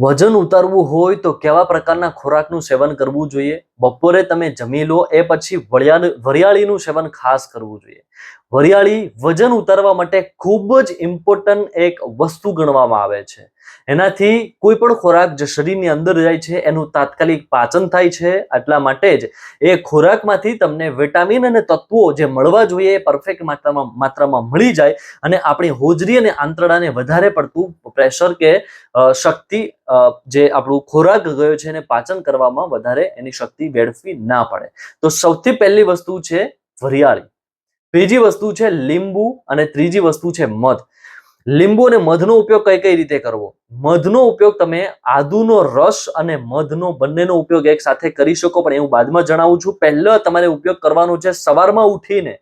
વજન ઉતારવું હોય તો કેવા પ્રકારના ખોરાકનું સેવન કરવું જોઈએ? બપોરે તમે જમી લો, એ પછી વરિયાળ વરિયાળીનું સેવન ખાસ કરવું જોઈએ. વરિયાળી વજન ઉતારવા માટે ખૂબ જ ઇમ્પોર્ટન્ટ એક વસ્તુ ગણવામાં આવે છે. એનાથી કોઈ પણ ખોરાક જે શરીરની અંદર જાય છે, એનું તાત્કાલિક પાચન થાય છે એટલા માટે જ એ ખોરાકમાંથી તમને વિટામિન અને તત્વો જે મળવા જોઈએ પરફેક્ટ માત્રામાં માત્રામાં મળી જાય અને આપણી હોજરી અને આંતરડાને વધારે પડતું પ્રેશર કે શક્તિ જે આપણું ખોરાક ગયો છે એને પાચન કરવામાં વધારે એની શક્તિ વેડફવી ના પડે. તો સૌથી પહેલી વસ્તુ છે વરિયાળી. બીજી વસ્તુ છે લીંબુ અને ત્રીજી વસ્તુ છે મધ. લીંબુ અને મધનો ઉપયોગ કઈ કઈ રીતે કરવો? મધનો ઉપયોગ તમે આદુનો રસ અને મધનો બંનેનો ઉપયોગ એક સાથે કરી શકો, પણ એ હું બાદમાં જણાવું છું. પહેલા તમારે ઉપયોગ કરવાનો છે સવારમાં ઉઠીને.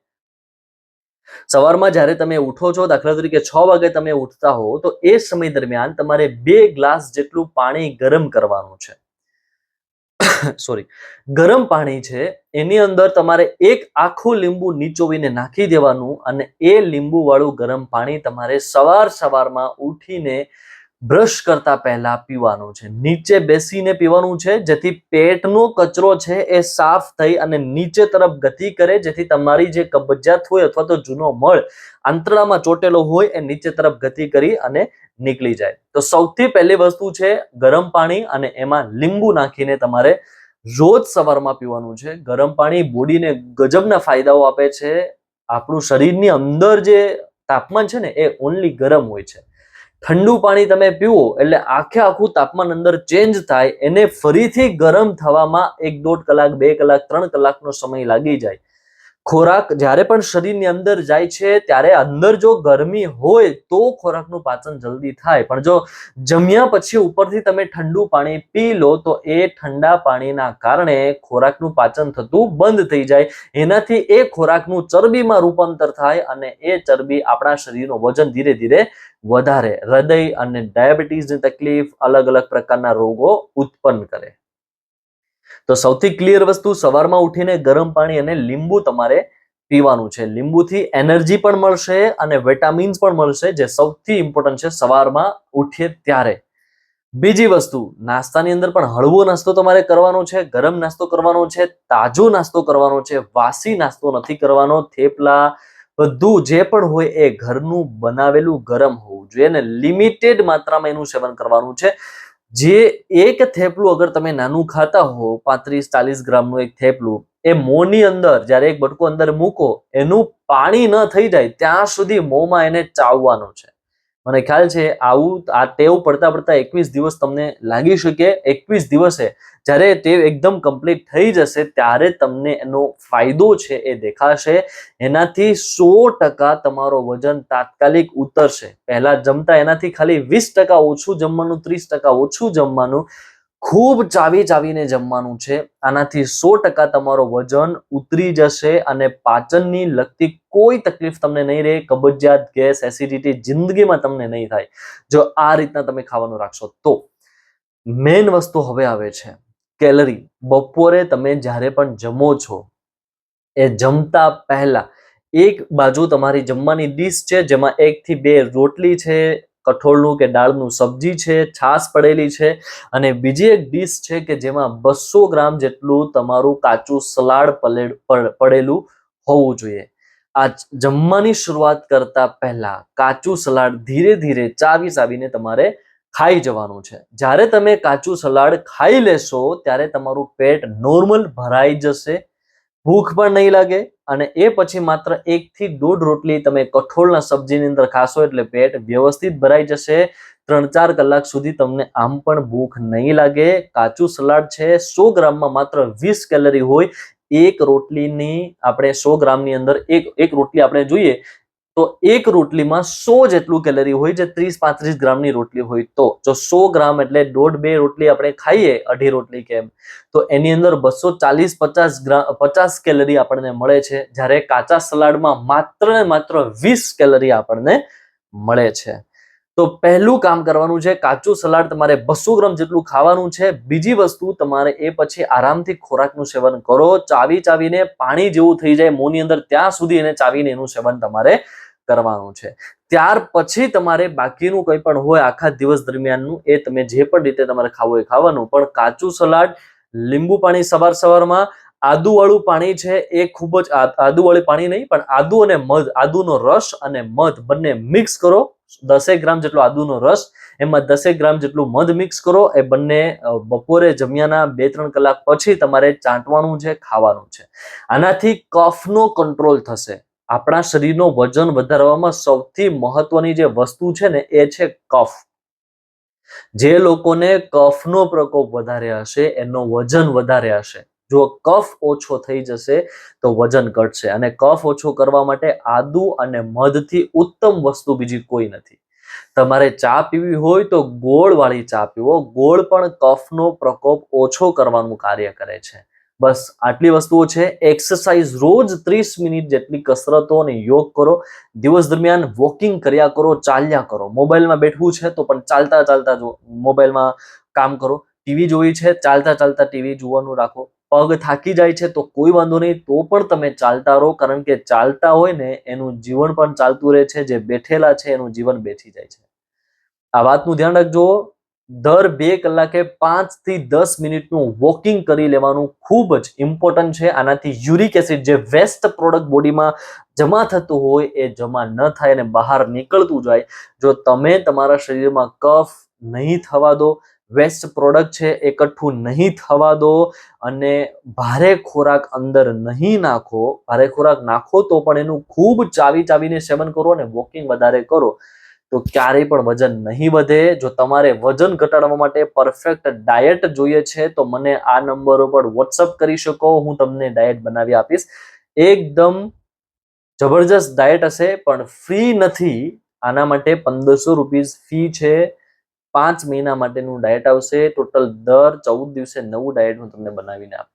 સવારમાં જ્યારે તમે ઉઠો છો, દાખલા તરીકે છ વાગે તમે ઉઠતા હો, તો એ સમય દરમિયાન તમારે બે ગ્લાસ જેટલું પાણી ગરમ કરવાનું છે. સોરી ગરમ પાણી છે, એની અંદર તમારે એક આખું લીંબુ નીચોવીને નાખી દેવાનું અને એ લીંબુ વાળું ગરમ પાણી તમારે સવાર સવારમાં ઉઠીને બ્રશ કરતા પહેલા પીવાનું છે. નીચે બેસીને પીવાનું છે, જેથી પેટનો કચરો છે એ સાફ થઈ અને નીચે તરફ ગતિ કરે, જેથી તમારી જે કબજિયાત હોય અથવા તો જૂનો મળ આંતરડામાં ચોટેલો હોય, એ નીચે તરફ ગતિ કરી અને નીકળી જાય. તો સૌથી પહેલી વસ્તુ છે ગરમ પાણી અને એમાં લીંબુ નાખીને તમારે રોજ સવારમાં પીવાનું છે. ગરમ પાણી બોડીને ગજબના ફાયદાઓ આપે છે. આપણું શરીરની અંદર જે તાપમાન છે ને, એ ઓનલી ગરમ હોય છે. ઠંડુ પાણી તમે પીવો એટલે આખે આખું તાપમાન અંદર ચેન્જ થાય, એને ફરીથી ગરમ થવામાં એક દોઢ કલાક, બે કલાક, ત્રણ કલાકનો સમય લાગી જાય. ખોરાક જ્યારે પણ શરીરની અંદર જાય છે, ત્યારે અંદર જો ગરમી હોય તો ખોરાકનું પાચન જલ્દી થાય. પણ જો જમ્યા પછી ઉપરથી તમે ઠંડુ પાણી પી લો, તો એ ઠંડા પાણીના કારણે ખોરાકનું પાચન થતું બંધ થઈ જાય. એનાથી એ ખોરાકનું ચરબીમાં રૂપાંતર થાય અને એ ચરબી આપણા શરીરનું વજન ધીરે ધીરે વધારે. હૃદય અને ડાયાબિટીસની તકલીફ અલગ અલગ પ્રકારના રોગો ઉત્પન્ન કરે. તો સૌથી ક્લિયર વસ્તુ, સવારમાં ઉઠીને ગરમ પાણી અને લીંબુ તમારે પીવાનું છે. લીંબુથી એનર્જી પણ મળશે અને વિટામિન્સ પણ મળશે, જે સૌથી ઇમ્પોર્ટન્ટ છે સવારમાં ઉઠીએ ત્યારે. બીજી વસ્તુ, નાસ્તાની અંદર પણ હળવો નાસ્તો તમારે કરવાનો છે, ગરમ નાસ્તો કરવાનો છે, તાજો નાસ્તો કરવાનો છે, વાસી નાસ્તો નથી કરવાનો, થેપલા, બધું જે પણ હોય એ ઘરનું બનાવેલું ગરમ હોવું જોઈએ અને લિમિટેડ માત્રામાં એનું સેવન કરવાનું છે. જે એક થેપલું અગર તમે નાનું ખાતા હો, પાંત્રીસ, ચાલીસ ગ્રામનું એક થેપલું, એ મોંની અંદર જ્યારે એક બટકું અંદર મૂકો, એનું પાણી ન થઈ જાય, ત્યાં સુધી મોંમાં એને ચાવવાનું છે. મને ખ્યાલ છે, આવું આ ટેવ પડતા પડતા એકવીસ દિવસ તમને લાગી શકે, એકવીસ દિવસે જ્યારે તે એકદમ કમ્પ્લીટ થઈ જશે, ત્યારે તમને એનો ફાયદો છે એ દેખાશે. એનાથી સો ટકા તમારો વજન તાત્કાલિક ઉતરશે. પહેલા જમતા એનાથી ખાલી વીસ ટકા ઓછું જમવાનું, ત્રીસ ટકા ઓછું જમવાનું, ખૂબ ચાવી ચાવીને જમવાનું છે. આનાથી સો ટકા તમારો વજન ઉતરી જશે અને પાચનની લગતી કોઈ તકલીફ તમને નહીં રહે, કબજિયાત, ગેસ, એસિડિટી જિંદગીમાં તમને નહીં થાય. જો આ રીતના તમે ખાવાનું રાખશો તો મેઇન વસ્તુ હવે આવે છે. કેલરી. બપોરે તમે જ્યારે પણ જમો છો, એ જમતા પહેલા એક બાજુ તમારી જમવાની ડીશ છે, જેમાં એકથી બે રોટલી છે, કઠોળનું કે દાળનું સબ્જી છે, છાશ પડેલી છે, અને બીજી એક ડીશ છે કે જેમાં બસો ગ્રામ જેટલું તમારું કાચું સલાડ પલેડ પડ- પડેલું હોવું જોઈએ. આ જમવાની શરૂઆત કરતા પહેલા કાચું સલાડ ધીરે ધીરે ચાવી ચાવીને તમારે ખાઈ જવાનું છે. જ્યારે તમે કાચું સલાડ ખાઈ લેશો, ત્યારે તમારું પેટ નોર્મલ ભરાઈ જશે, ભૂખ પણ નહીં લાગે અને એ પછી માત્ર એક થી દોઢ રોટલી તમે કઠોળના સબ્જીની અંદર ખાશો એટલે પેટ વ્યવસ્થિત ભરાઈ જશે. ત્રણ ચાર કલાક સુધી તમને આમ પણ ભૂખ નહીં લાગે. કાચું સલાડ છે, સો ગ્રામમાં માત્ર વીસ કેલરી હોય. એક રોટલીની આપણે સો ગ્રામની અંદર એક એક રોટલી આપણે જોઈએ તો એક રોટલીમાં સો જેટલું કેલરી હોય જે ત્રીસ પાંત્રીસ ગ્રામની રોટલી હોય તો. જો સો ગ્રામ એટલે દોઢ બે રોટલી આપણે ખાઈએ અઢી રોટલી કેમ, તો એની અંદર બસો ચાલીસ પચાસ ગ્રામ પચાસ કેલરી આપણને મળે છે. જ્યારે કાચા સલાડમાં માત્ર ને માત્ર વીસ કેલરી આપણને મળે છે. તો પહેલું કામ કરવાનું છે, કાચું સલાડ તમારે બસો ગ્રામ જેટલું ખાવાનું છે. બીજી વસ્તુ તમારે એ પછી આરામથી ખોરાકનું સેવન કરો. ચાવી ચાવીને પાણી જેવું થઈ જાય મોંની અંદર, ત્યાં સુધી એને ચાવીને એનું સેવન તમારે કરવાનું છે. ત્યાર પછી તમારે બાકીનું કંઈ પણ હોય આખા દિવસ દરમિયાનનું, એ તમે જે પણ રીતે તમારે ખાવું એ ખાવાનું. પણ કાચું સલાડ, લીંબુ પાણી સવાર સવારમાં, આદુવાળું પાણી છે એ ખૂબ જ આદુવાળું પાણી નહીં, પણ આદુ અને મધ, આદુનો રસ અને મધ બંને મિક્સ કરો. દસેક ગ્રામ જેટલો આદુનો રસ, એમાં દસેક ગ્રામ જેટલું મધ મિક્સ કરો, એ બંને બપોરે જમ્યાના બે ત્રણ કલાક પછી તમારે ચાંટવાનું છે, ખાવાનું છે. આનાથી કફનો કંટ્રોલ થશે. આપણા શરીરનો વજન વધારવામાં સૌથી મહત્વની જે વસ્તુ છે ને એ છે કફ. જે લોકોને કફનો પ્રકોપ વધારે હશે એનો વજન વધારે હશે. જો કફ ઓછો થઈ જશે, તો વજન ઘટશે. અને કફ ઓછો કરવા માટે આદુ અને મધથી ઉત્તમ વસ્તુ બીજી કોઈ નથી. તમારે ચા પીવી હોય તો ગોળ વાળી ચા પીવો. ગોળ પણ કફનો પ્રકોપ ઓછો કરવાનું કાર્ય કરે છે. બસ આટલી વસ્તુઓ છે. એક્સરસાઇઝ રોજ ત્રીસ મિનિટ જેટલી કસરતો અને યોગ કરો. દિવસ દરમિયાન વોકિંગ કર્યા કરો, ચાલ્યા કરો. મોબાઈલમાં બેઠવું છે તો પણ ચાલતા ચાલતા જો મોબાઈલમાં કામ કરો. ટીવી જોઈ છે, ચાલતા ચાલતા ટીવી જોવાનું રાખો. પગ થાકી જાય છે તો કોઈ વાંધો નહીં, તો પણ તમે ચાલતા રહો. કારણ કે ચાલતા હોય ને એનું જીવન પણ ચાલતું રહે છે. જે બેઠેલા છે એનું જીવન બેઠી જાય છે. આ વાતનું ધ્યાન રાખજો. દર બે કલાકે પાંચથી દસ મિનિટનું વોકિંગ કરી લેવાનું ખૂબ જ ઇમ્પોર્ટન્ટ છે. આનાથી યુરિક એસિડ જે વેસ્ટ પ્રોડક્ટ બોડીમાં જમા થતું હોય એ જમા ન થાય અને બહાર નીકળતું જાય. જો તમે તમારા શરીરમાં કફ નહીં થવા દો વેસ્ટ પ્રોડક્ટ છે એકઠું નહીં થવા દો અને ભારે ખોરાક અંદર નહીં નાખો, ભારે ખોરાક નાખો તો પણ એનું ખૂબ ચાવી ચાવીને સેવન કરો અને વોકિંગ વધારે કરો. તો ક્યારેય પણ વજન નહીં વધે. જો તમારે વજન ઘટાડવા માટે પરફેક્ટ ડાયટ જોઈએ છે, તો મને આ નંબર ઉપર વોટ્સઅપ કરી શકો. હું તમને ડાયટ બનાવી આપીશ. એકદમ જબરજસ્ત ડાયટ હશે, પણ ફ્રી નથી. આના માટે પંદરસો રૂપીઝ ફી છે. પાંચ મહિના માટેનું ડાયટ આવશે. ટોટલ દર ચૌદ દિવસે નવું ડાયટ હું તમને બનાવીને આપીશ.